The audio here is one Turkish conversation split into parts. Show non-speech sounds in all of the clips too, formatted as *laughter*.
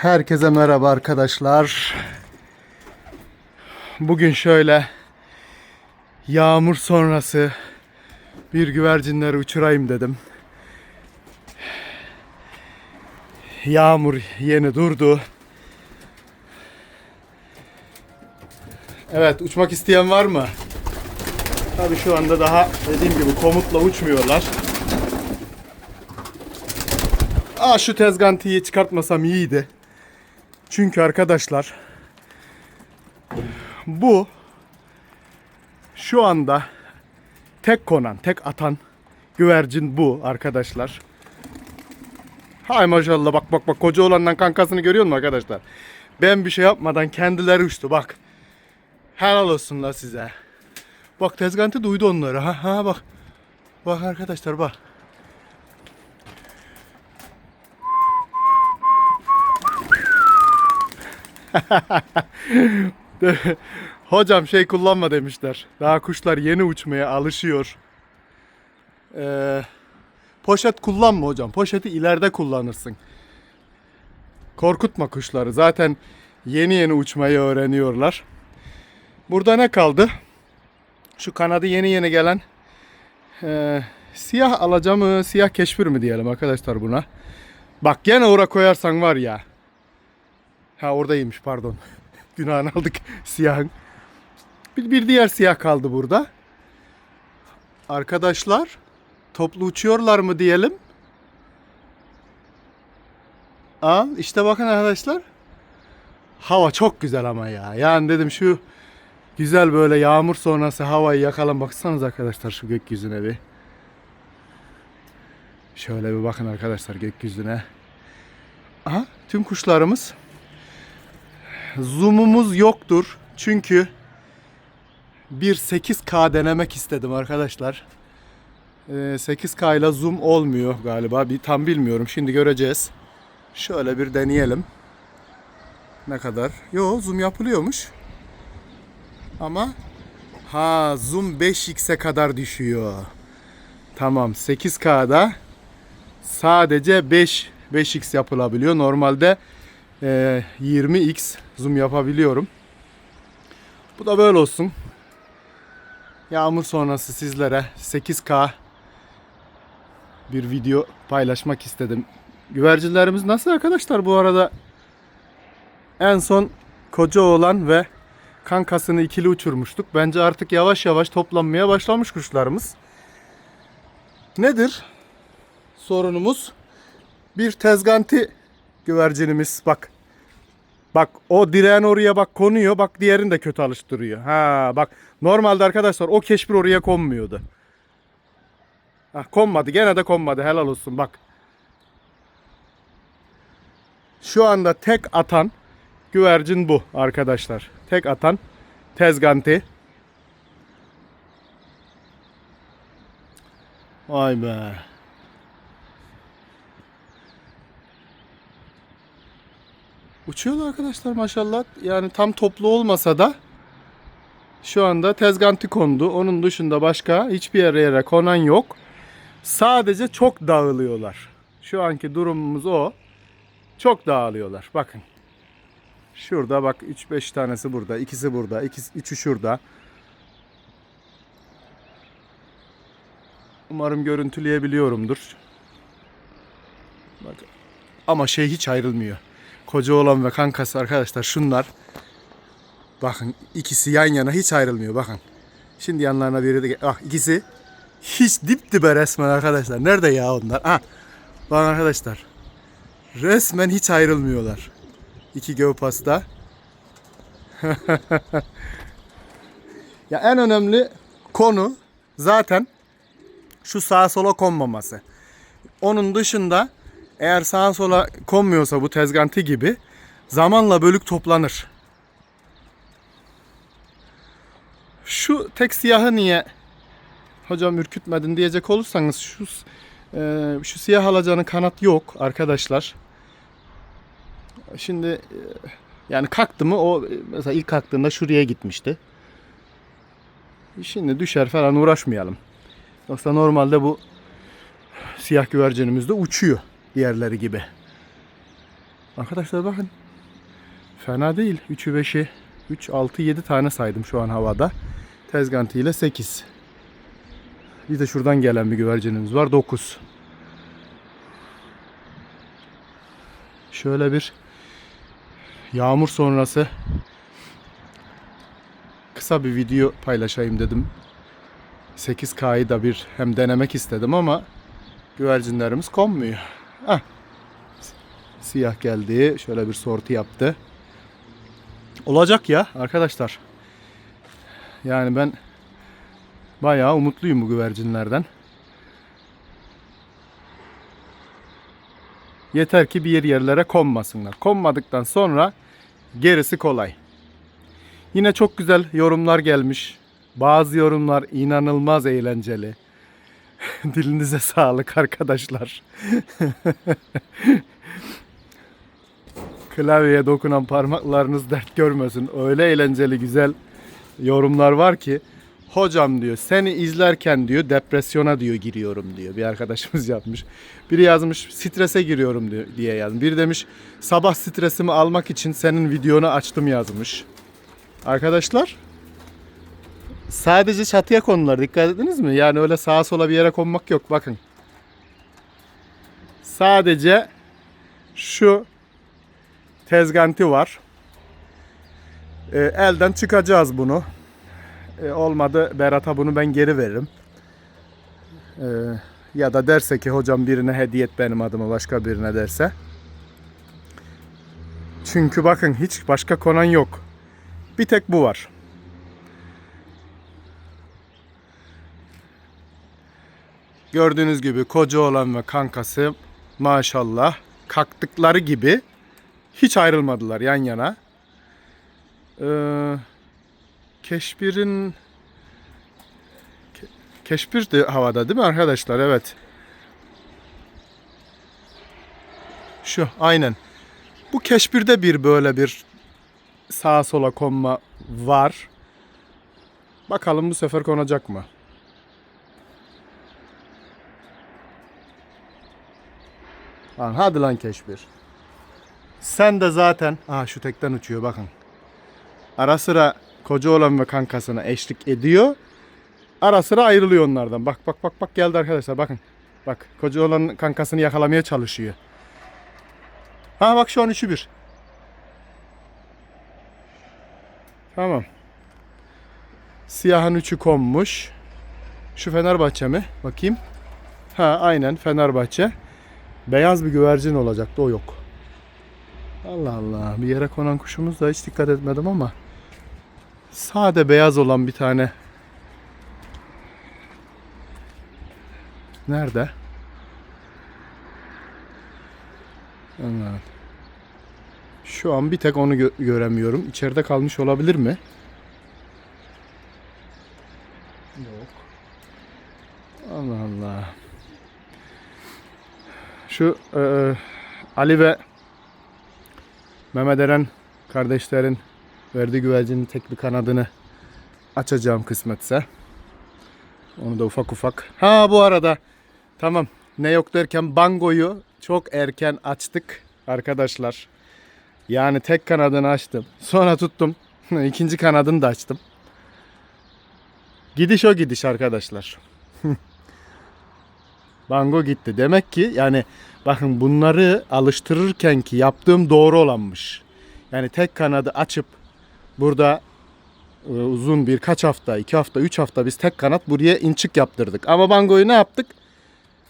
Herkese merhaba arkadaşlar. Bugün şöyle yağmur sonrası bir güvercinleri uçurayım dedim. Yağmur yeni durdu. Evet uçmak isteyen var mı? Tabii şu anda daha dediğim gibi komutla uçmuyorlar. Aa şu tezgantiyi çıkartmasam iyiydi. Çünkü arkadaşlar bu şu anda tek konan, tek atan güvercin bu arkadaşlar. Hay maşallah bak bak bak koca olandan kankasını görüyor musun arkadaşlar? Ben bir şey yapmadan kendileri uçtu bak. Helal olsun la size. Bak tezganti duydu onları. Ha ha bak. Bak arkadaşlar bak. *laughs* Hocam şey kullanma demişler. Daha kuşlar yeni uçmaya alışıyor. Ee, poşet kullanma hocam. Poşeti ileride kullanırsın. Korkutma kuşları. Zaten yeni yeni uçmayı öğreniyorlar. Burada ne kaldı? Şu kanadı yeni yeni gelen ee, siyah alaca mı, siyah keşfir mi diyelim arkadaşlar buna. Bak gene ora koyarsan var ya. Ha oradaymış pardon. *laughs* Günahını aldık siyahın. Bir, bir diğer siyah kaldı burada. Arkadaşlar toplu uçuyorlar mı diyelim. Aa, işte bakın arkadaşlar. Hava çok güzel ama ya. Yani dedim şu güzel böyle yağmur sonrası havayı yakalım. Baksanız arkadaşlar şu gökyüzüne bir. Şöyle bir bakın arkadaşlar gökyüzüne. Aha tüm kuşlarımız Zoom'umuz yoktur. Çünkü bir 8K denemek istedim arkadaşlar. Ee, 8K ile zoom olmuyor galiba. Bir tam bilmiyorum. Şimdi göreceğiz. Şöyle bir deneyelim. Ne kadar? Yo zoom yapılıyormuş. Ama ha zoom 5x'e kadar düşüyor. Tamam 8K'da sadece 5 5x yapılabiliyor. Normalde e, 20x zoom yapabiliyorum. Bu da böyle olsun. Yağmur sonrası sizlere 8K bir video paylaşmak istedim. Güvercinlerimiz nasıl arkadaşlar bu arada? En son koca oğlan ve kankasını ikili uçurmuştuk. Bence artık yavaş yavaş toplanmaya başlamış kuşlarımız. Nedir sorunumuz? Bir tezganti güvercinimiz bak. Bak o direğin oraya bak konuyor. Bak diğerini de kötü alıştırıyor. Ha bak normalde arkadaşlar o keşfir oraya konmuyordu. Ha, konmadı gene de konmadı helal olsun bak. Şu anda tek atan güvercin bu arkadaşlar. Tek atan tezganti. Vay be. Uçuyorlar arkadaşlar maşallah. Yani tam toplu olmasa da şu anda tezganti kondu. Onun dışında başka hiçbir yere konan yok. Sadece çok dağılıyorlar. Şu anki durumumuz o. Çok dağılıyorlar. Bakın. Şurada bak 3-5 tanesi burada. ikisi burada. ikisi, üçü şurada. Umarım görüntüleyebiliyorumdur. Ama şey hiç ayrılmıyor. Koca oğlan ve kankası arkadaşlar şunlar. Bakın ikisi yan yana hiç ayrılmıyor bakın. Şimdi yanlarına biri de bak ikisi hiç dip dibe resmen arkadaşlar. Nerede ya onlar? Ha. Bakın arkadaşlar. Resmen hiç ayrılmıyorlar. İki göpasta. *laughs* ya en önemli konu zaten şu sağa sola konmaması. Onun dışında eğer sağa sola konmuyorsa bu tezganti gibi zamanla bölük toplanır. Şu tek siyahı niye hocam ürkütmedin diyecek olursanız şu e, şu siyah alacanın kanat yok arkadaşlar. Şimdi e, yani kalktı mı o e, mesela ilk kalktığında şuraya gitmişti. Şimdi düşer falan uğraşmayalım. Yoksa normalde bu siyah güvercinimiz de uçuyor diğerleri gibi. Arkadaşlar bakın. Fena değil. 3'ü 5'i 3, 6, 7 tane saydım şu an havada. Tezgantı ile 8. Bir de şuradan gelen bir güvercinimiz var. 9. Şöyle bir yağmur sonrası kısa bir video paylaşayım dedim. 8K'yı da bir hem denemek istedim ama güvercinlerimiz konmuyor. Hah. Siyah geldi. Şöyle bir sortu yaptı. Olacak ya arkadaşlar. Yani ben bayağı umutluyum bu güvercinlerden. Yeter ki bir yerlere konmasınlar. Konmadıktan sonra gerisi kolay. Yine çok güzel yorumlar gelmiş. Bazı yorumlar inanılmaz eğlenceli. *laughs* Dilinize sağlık arkadaşlar. *laughs* Klavyeye dokunan parmaklarınız dert görmesin. Öyle eğlenceli güzel yorumlar var ki hocam diyor seni izlerken diyor depresyona diyor giriyorum diyor bir arkadaşımız *laughs* yapmış. Biri yazmış strese giriyorum diyor, diye yazmış. Biri demiş sabah stresimi almak için senin videonu açtım yazmış. Arkadaşlar sadece çatıya konular dikkat ettiniz mi? Yani öyle sağa sola bir yere konmak yok bakın. Sadece şu tezganti var. E, elden çıkacağız bunu. E, olmadı Berat'a bunu ben geri veririm. E, ya da derse ki hocam birine hediye et benim adıma başka birine derse. Çünkü bakın hiç başka konan yok. Bir tek bu var. Gördüğünüz gibi koca olan ve kankası maşallah kalktıkları gibi hiç ayrılmadılar yan yana. Ee, Keşbir'in Ke- Keşbir de havada değil mi arkadaşlar? Evet. Şu aynen. Bu Keşbir'de bir böyle bir sağa sola konma var. Bakalım bu sefer konacak mı? Lan hadi lan Keşbir. Sen de zaten... Aa şu tekten uçuyor bakın. Ara sıra koca olan ve kankasına eşlik ediyor. Ara sıra ayrılıyor onlardan. Bak bak bak bak geldi arkadaşlar bakın. Bak koca olan kankasını yakalamaya çalışıyor. Ha bak şu an üçü bir. Tamam. Siyahın üçü konmuş. Şu Fenerbahçe mi? Bakayım. Ha aynen Fenerbahçe. Beyaz bir güvercin olacaktı o yok. Allah Allah bir yere konan kuşumuz da hiç dikkat etmedim ama sade beyaz olan bir tane Nerede? Evet. Şu an bir tek onu gö- göremiyorum. İçeride kalmış olabilir mi? Yok. Allah Allah. Şu e, Ali ve Mehmet Eren kardeşlerin verdiği güvercinin tek bir kanadını açacağım kısmetse. Onu da ufak ufak. Ha bu arada tamam ne yok derken bangoyu çok erken açtık arkadaşlar. Yani tek kanadını açtım. Sonra tuttum. *laughs* ikinci kanadını da açtım. Gidiş o gidiş arkadaşlar. *laughs* Bango gitti. Demek ki yani bakın bunları alıştırırken ki yaptığım doğru olanmış. Yani tek kanadı açıp burada e, uzun birkaç hafta, iki hafta, üç hafta biz tek kanat buraya inçik yaptırdık. Ama Bango'yu ne yaptık?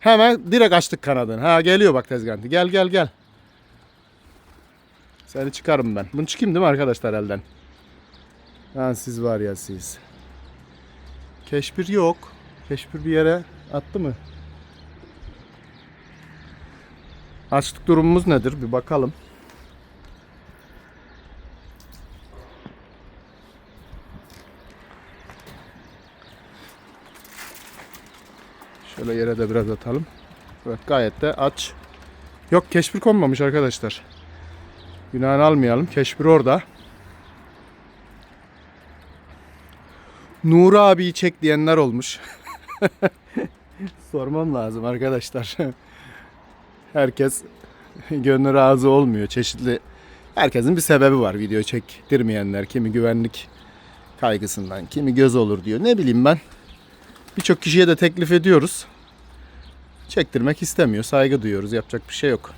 Hemen direkt açtık kanadını. Ha geliyor bak tezgahı. Gel gel gel. Seni çıkarım ben. Bunu çıkayım değil mi arkadaşlar elden? Ha siz var ya siz. Keşbir yok. Keşbir bir yere attı mı? Açlık durumumuz nedir? Bir bakalım. Şöyle yere de biraz atalım. Evet gayet de aç. Yok keşbir konmamış arkadaşlar. Günahını almayalım. Keşbir orada. Nuri abiyi çek diyenler olmuş. *laughs* Sormam lazım arkadaşlar. *laughs* Herkes gönlü razı olmuyor. Çeşitli herkesin bir sebebi var video çektirmeyenler. Kimi güvenlik kaygısından, kimi göz olur diyor. Ne bileyim ben. Birçok kişiye de teklif ediyoruz. Çektirmek istemiyor. Saygı duyuyoruz. Yapacak bir şey yok.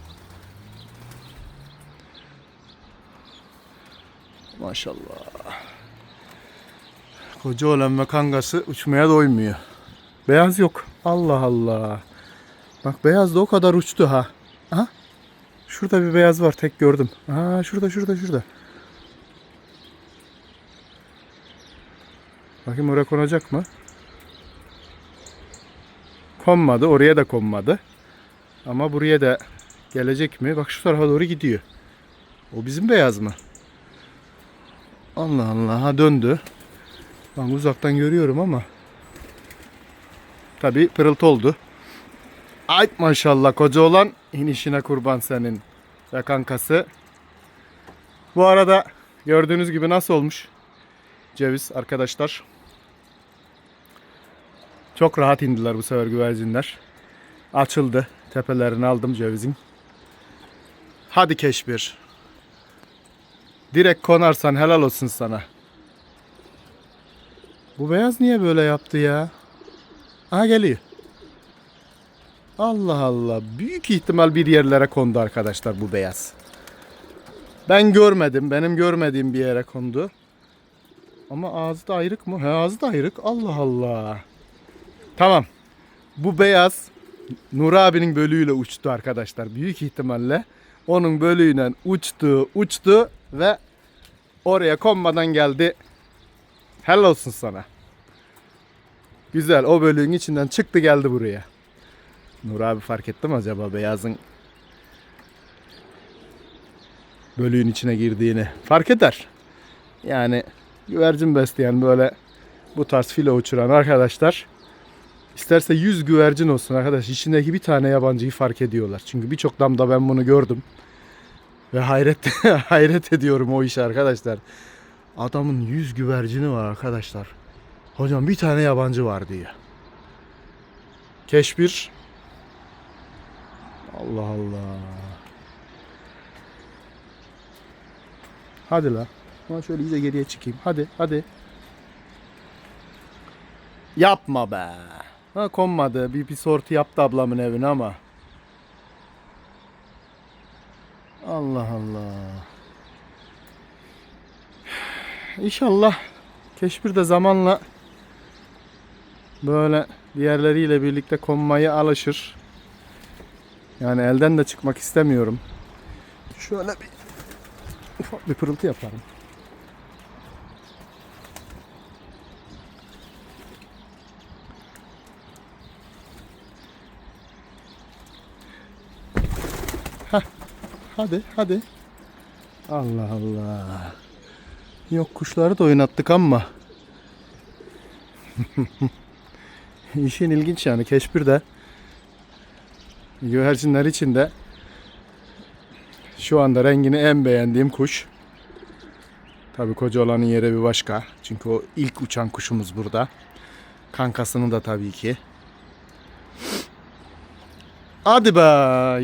Maşallah. Koca olan ve kankası uçmaya doymuyor. Beyaz yok. Allah Allah. Bak beyaz da o kadar uçtu ha. Aha. Şurada bir beyaz var tek gördüm. Aa şurada şurada şurada. Bakayım oraya konacak mı? Konmadı. Oraya da konmadı. Ama buraya da gelecek mi? Bak şu tarafa doğru gidiyor. O bizim beyaz mı? Allah Allah. Ha döndü. Ben uzaktan görüyorum ama. Tabi pırıltı oldu. Ay maşallah koca olan inişine kurban senin ve kankası. Bu arada gördüğünüz gibi nasıl olmuş ceviz arkadaşlar. Çok rahat indiler bu sefer güvercinler. Açıldı. Tepelerini aldım cevizin. Hadi keşbir. Direkt konarsan helal olsun sana. Bu beyaz niye böyle yaptı ya? Aha geliyor. Allah Allah. Büyük ihtimal bir yerlere kondu arkadaşlar bu beyaz. Ben görmedim. Benim görmediğim bir yere kondu. Ama ağzı da ayrık mı? He ağzı da ayrık. Allah Allah. Tamam. Bu beyaz Nur abinin bölüğüyle uçtu arkadaşlar. Büyük ihtimalle onun bölüğüyle uçtu, uçtu ve oraya konmadan geldi. Helal olsun sana. Güzel. O bölüğün içinden çıktı geldi buraya. Nur abi fark etti mi acaba beyazın bölüğün içine girdiğini? Fark eder. Yani güvercin besleyen böyle bu tarz filo uçuran arkadaşlar isterse 100 güvercin olsun arkadaş içindeki bir tane yabancıyı fark ediyorlar. Çünkü birçok damda ben bunu gördüm. Ve hayret *laughs* hayret ediyorum o işe arkadaşlar. Adamın 100 güvercini var arkadaşlar. Hocam bir tane yabancı var diyor. Keşbir. Allah Allah. Hadi la. Ben şöyle iyice geriye çıkayım. Hadi hadi. Yapma be. Ha konmadı. Bir, bir sortu yaptı ablamın evine ama. Allah Allah. İnşallah Keşbir de zamanla böyle diğerleriyle birlikte konmaya alışır. Yani elden de çıkmak istemiyorum. Şöyle bir ufak bir pırıltı yaparım. Heh, hadi hadi. Allah Allah. Yok kuşları da oynattık ama. *laughs* İşin ilginç yani keşbir de güvercinler içinde şu anda rengini en beğendiğim kuş. Tabii koca olanın yeri bir başka. Çünkü o ilk uçan kuşumuz burada. Kankasını da tabii ki. Hadi be.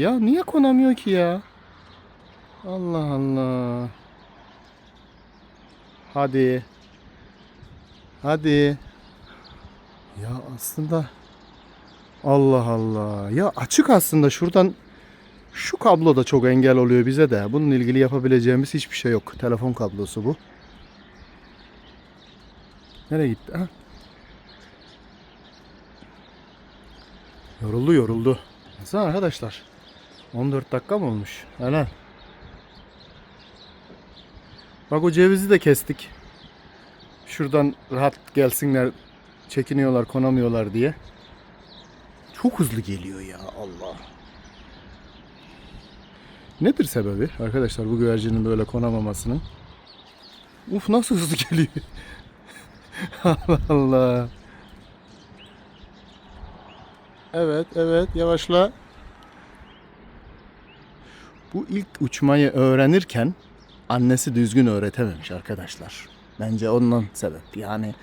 Ya niye konamıyor ki ya? Allah Allah. Hadi. Hadi. Ya aslında Allah Allah. Ya açık aslında şuradan şu kablo da çok engel oluyor bize de. Bununla ilgili yapabileceğimiz hiçbir şey yok. Telefon kablosu bu. Nereye gitti? Ha? Yoruldu yoruldu. Nasıl arkadaşlar? 14 dakika mı olmuş? Helal. Bak o cevizi de kestik. Şuradan rahat gelsinler, çekiniyorlar, konamıyorlar diye. Çok hızlı geliyor ya Allah. Nedir sebebi arkadaşlar bu güvercinin böyle konamamasının? Uf nasıl hızlı geliyor. *laughs* Allah Allah. Evet, evet yavaşla. Bu ilk uçmayı öğrenirken annesi düzgün öğretememiş arkadaşlar. Bence ondan sebep. Yani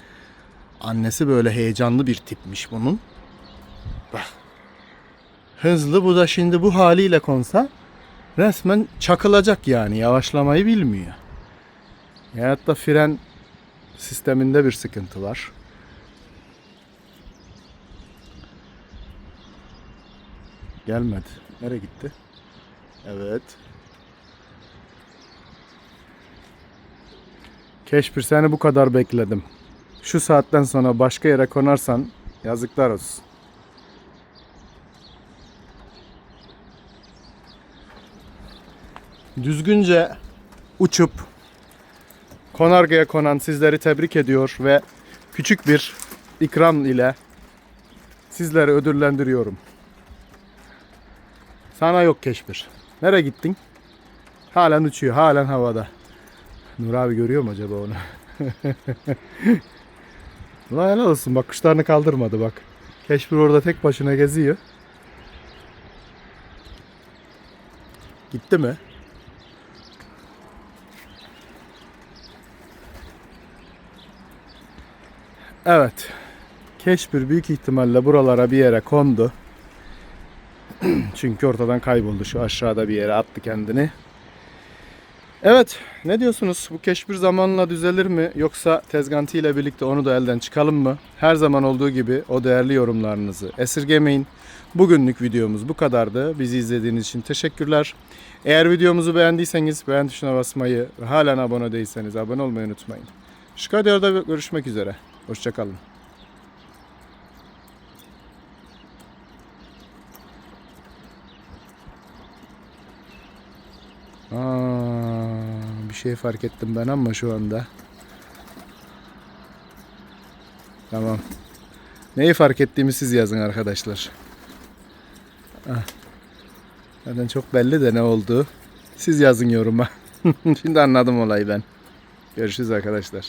annesi böyle heyecanlı bir tipmiş bunun. Bak. Hızlı bu da şimdi bu haliyle konsa resmen çakılacak yani yavaşlamayı bilmiyor. Veyahut da fren sisteminde bir sıkıntı var. Gelmedi. Nereye gitti? Evet. Keşfir seni bu kadar bekledim. Şu saatten sonra başka yere konarsan yazıklar olsun. Düzgünce uçup konargaya konan sizleri tebrik ediyor ve küçük bir ikram ile sizleri ödüllendiriyorum. Sana yok Keşfir. Nereye gittin? Halen uçuyor, halen havada. Nur abi görüyor mu acaba onu? *laughs* Ulan helal olsun bak kuşlarını kaldırmadı bak. Keşfir orada tek başına geziyor. Gitti mi? Evet. Keşfir büyük ihtimalle buralara bir yere kondu. *clears throat* Çünkü ortadan kayboldu. Şu aşağıda bir yere attı kendini. Evet, ne diyorsunuz? Bu keşfir zamanla düzelir mi? Yoksa tezgantı ile birlikte onu da elden çıkalım mı? Her zaman olduğu gibi o değerli yorumlarınızı esirgemeyin. Bugünlük videomuz bu kadardı. Bizi izlediğiniz için teşekkürler. Eğer videomuzu beğendiyseniz beğen tuşuna basmayı ve halen abone değilseniz abone olmayı unutmayın. Başka videoda görüşmek üzere. Hoşçakalın. Aa, bir şey fark ettim ben ama şu anda. Tamam. Neyi fark ettiğimi siz yazın arkadaşlar. Ah. Zaten çok belli de ne oldu. Siz yazın yoruma. *laughs* Şimdi anladım olayı ben. Görüşürüz arkadaşlar.